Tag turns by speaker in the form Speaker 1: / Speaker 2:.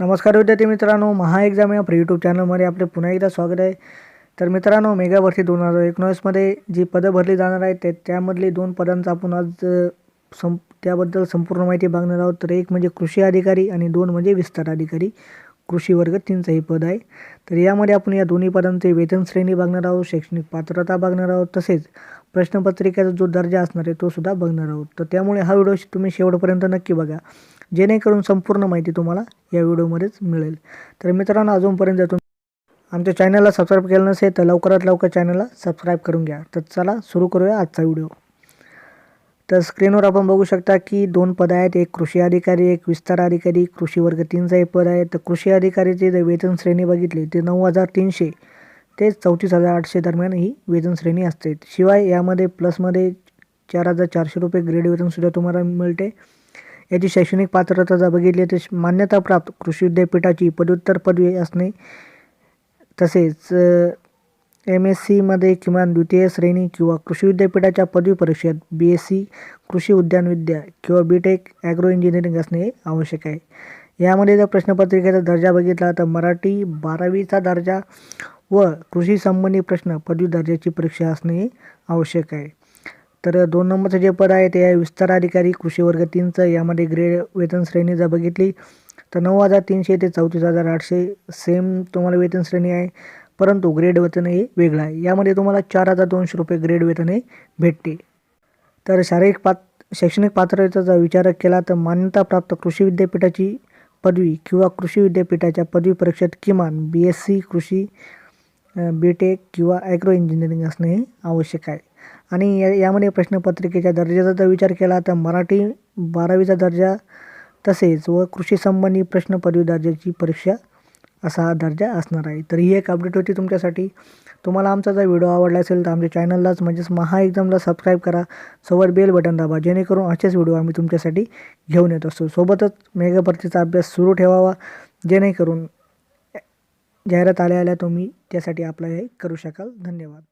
Speaker 1: नमस्कार विद्यार्थी मित्रांनो महा एक्झाम या यूट्यूब चॅनलमध्ये आपले पुन्हा एकदा स्वागत आहे. तर मित्रांनो मेगा भरती दोन हजार एकोणीसमध्ये जी पदं भरली जाणार आहेत ते त्यामधली दोन पदांचा आपण आज सं त्याबद्दल संपूर्ण माहिती बघणार आहोत. तर एक म्हणजे कृषी अधिकारी आणि दोन म्हणजे विस्तार अधिकारी. कृषी वर्ग तीनचं हे पद आहे. तर यामध्ये आपण या दोन्ही पदांचे वेतन श्रेणी बघणार आहोत शैक्षणिक पात्रता बघणार आहोत तसेच प्रश्नपत्रिकेचा जो दर्जा असणार आहे तो सुद्धा बघणार आहोत. तर त्यामुळे हा व्हिडिओ तुम्ही शेवटपर्यंत नक्की बघा. जेणेकरून संपूर्ण माहिती तुम्हाला या व्हिडिओमध्येच मिळेल. तर मित्रांनो अजूनपर्यंत तुम्ही आमच्या चॅनलला सबस्क्राईब केलं नसेल तर लवकरात लवकर चॅनलला सबस्क्राईब करून घ्या. तर चला सुरू करूया आजचा व्हिडिओ. तर स्क्रीनवर आपण बघू शकता की दोन पद आहेत. एक कृषी अधिकारी एक विस्तार अधिकारी. कृषी वर्ग तीनचं एक पद आहे तर कृषी अधिकारीचे जर वेतन श्रेणी बघितली ते नऊ हजार तीनशे ते चौतीस हजार आठशे दरम्यान ही वेतन श्रेणी असते. शिवाय यामध्ये प्लसमध्ये चार हजार चारशे रुपये ग्रेड वेतनसुद्धा तुम्हाला मिळते. याची शैक्षणिक पात्रता जर बघितली तर मान्यताप्राप्त कृषी विद्यापीठाची पदव्युत्तर पदवी असणे तसेच एम एस सीमध्ये किमान द्वितीय श्रेणी किंवा कृषी विद्यापीठाच्या पदवी परीक्षेत बी एस सी कृषी उद्यानविद्या किंवा बी टेक ॲग्रो इंजिनिअरिंग असणे आवश्यक आहे. यामध्ये जर प्रश्नपत्रिकेचा दर्जा बघितला तर मराठी बारावीचा दर्जा व कृषी संबंधी प्रश्न पदवी दर्जाची परीक्षा असणे आवश्यक आहे. तर दोन नंबरचं जे पद आहे ते आहे विस्तार अधिकारी कृषी वर्ग तीनचं. यामध्ये ग्रेड वेतन श्रेणी जर बघितली तर नऊ हजार तीनशे ते चौतीस हजार आठशे सेम तुम्हाला वेतन श्रेणी आहे. परंतु ग्रेड वेतन हे वेगळं आहे. यामध्ये तुम्हाला चार हजार दोनशे रुपये ग्रेड वेतन हे भेटते तर शारीरिक पात शैक्षणिक पात्रतेचा जर विचार केला तर मान्यताप्राप्त कृषी विद्यापीठाची पदवी किंवा कृषी विद्यापीठाच्या पदवी परीक्षेत किमान बी एस सी कृषी बी टेक किंवा ॲग्रो इंजिनिअरिंग असणे हे आवश्यक आहे. आणि या यामध्ये प्रश्नपत्रिकेच्या दर्जाचा जर विचार केला तर मराठी बारावीचा दर्जा तसेच व कृषीसंबंधी प्रश्न पदवी दर्जाची परीक्षा असा हा दर्जा असणार आहे. तर ही एक अपडेट होती तुमच्यासाठी. तुम्हाला आमचा जर व्हिडिओ आवडला असेल तर आमच्या चॅनललाच म्हणजेच महा एक्झामला सबस्क्राईब करा. सोबत बेल बटन दाबा जेणेकरून असेच व्हिडिओ आम्ही तुमच्यासाठी घेऊन येत असतो सोबतच मेगा भरतीचा अभ्यास सुरू ठेवावा. जेणेकरून जाहिरात आल्या आल्या तुम्ही त्यासाठी अप्लाय करू शकाल. धन्यवाद.